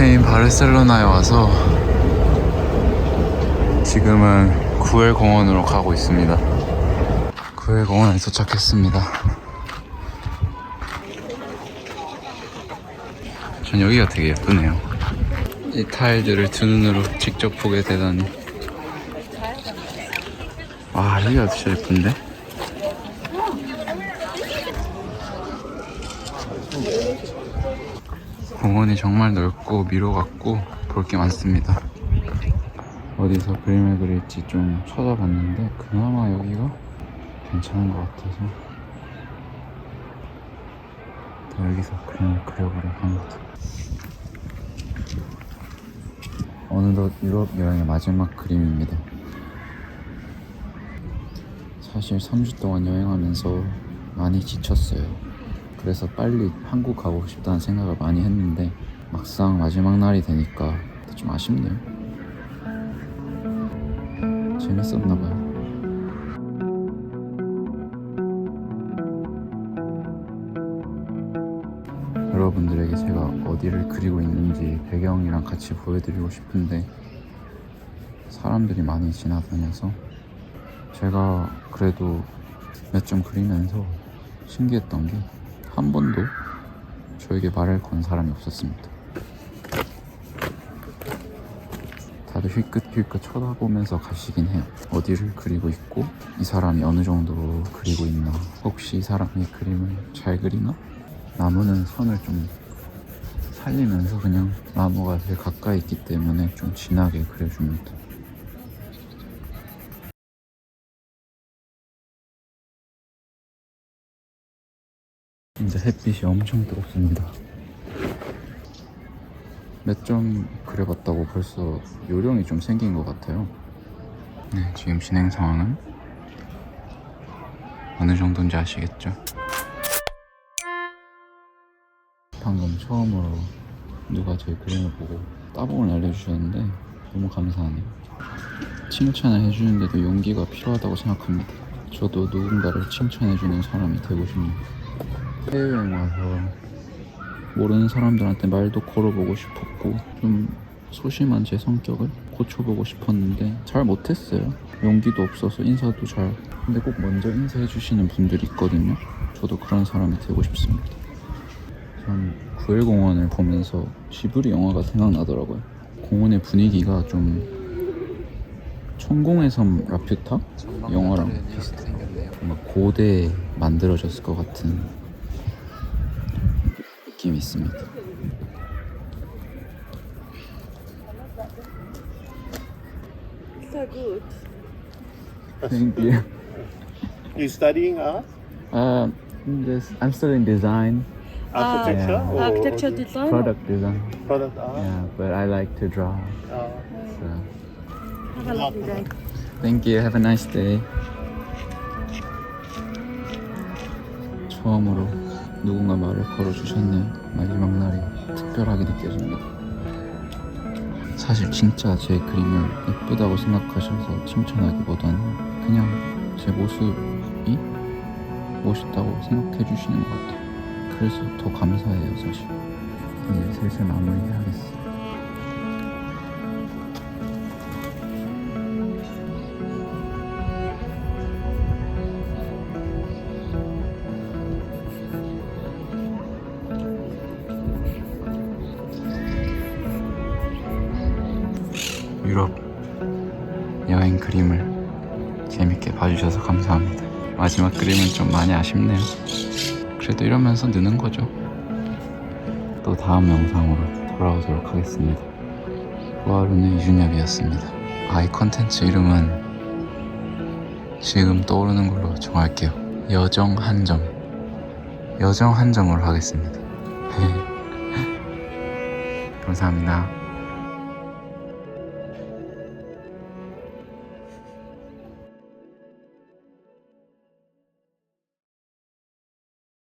스페인 바르셀로나에 와서 지금은 구엘 공원으로 가고 있습니다. 구엘 공원에 도착했습니다. 전 여기가 되게 예쁘네요. 이 타일들을 두 눈으로 직접 보게 되다니. 와, 여기가 진짜 예쁜데? 공원이 정말 넓고 미로 같고 볼 게 많습니다. 어디서 그림을 그릴지 좀 찾아봤는데 그나마 여기가 괜찮은 것 같아서 더 여기서 그림을 그려보려 합니다. 어느덧 유럽 여행의 마지막 그림입니다. 사실 3주 동안 여행하면서 많이 지쳤어요. 그래서 빨리 한국 가고 싶다는 생각을 많이 했는데 막상 마지막 날이 되니까 좀 아쉽네요. 재밌었나 봐요. 여러분들에게 제가 어디를 그리고 있는지 배경이랑 같이 보여드리고 싶은데 사람들이 많이 지나다녀서 제가 그래도 몇 점 그리면서 신기했던 게 한 번도 저에게 말을 건 사람이 없었습니다. 다들 힐끗힐끗 쳐다보면서 가시긴 해요. 어디를 그리고 있고 이 사람이 어느 정도로 그리고 있나 혹시 이 사람이 그림을 잘 그리나 나무는 선을 좀 살리면서 그냥 나무가 제일 가까이 있기 때문에 좀 진하게 그려줍니다. 이제 햇빛이 엄청 뜨겁습니다. 몇 점 그려봤다고 벌써 요령이 좀 생긴 것 같아요. 네, 지금 진행 상황은 어느 정도인지 아시겠죠? 방금 처음으로 누가 제 그림을 보고 따봉을 알려주셨는데 너무 감사하네요. 칭찬을 해주는데도 용기가 필요하다고 생각합니다. 저도 누군가를 칭찬해주는 사람이 되고 싶네요. 해외여행 와서 모르는 사람들한테 말도 걸어보고 싶었고 좀 소심한 제 성격을 고쳐보고 싶었는데 잘 못했어요. 용기도 없어서 인사도 잘. 근데 꼭 먼저 인사해 주시는 분들이 있거든요. 저도 그런 사람이 되고 싶습니다. 전 구엘공원을 보면서 지브리 영화가 생각나더라고요. 공원의 분위기가 좀 천공의 섬 라퓨타 영화랑 비슷해. 뭔가 고대에 만들어졌을 것 같은 느낌이 있습니다. So good. Thank you. You studying art? Um, this, I'm studying design, Architecture? Yeah. or Architecture design. product design. Product art? Yeah, but I like to draw. Uh, So. Have a lovely day. Thank you. Have a nice day. 처음으로 누군가 말을 걸어주셨네요. 마지막 날이 특별하게 느껴집니다. 사실 진짜 제 그림을 예쁘다고 생각하셔서 칭찬하기보다는 그냥 제 모습이 멋있다고 생각해 주시는 것 같아요. 그래서 더 감사해요, 사실. 이제 슬슬 마무리해야겠어. 유럽 여행 그림을 재밌게 봐주셔서 감사합니다. 마지막 그림은 좀 많이 아쉽네요. 그래도 이러면서 느는 거죠. 또 다음 영상으로 돌아오도록 하겠습니다. 후아루는 이준엽이었습니다. 아이 컨텐츠 이름은 지금 떠오르는 걸로 정할게요. 여정 한 점. 여정 한 점으로 하겠습니다. 감사합니다.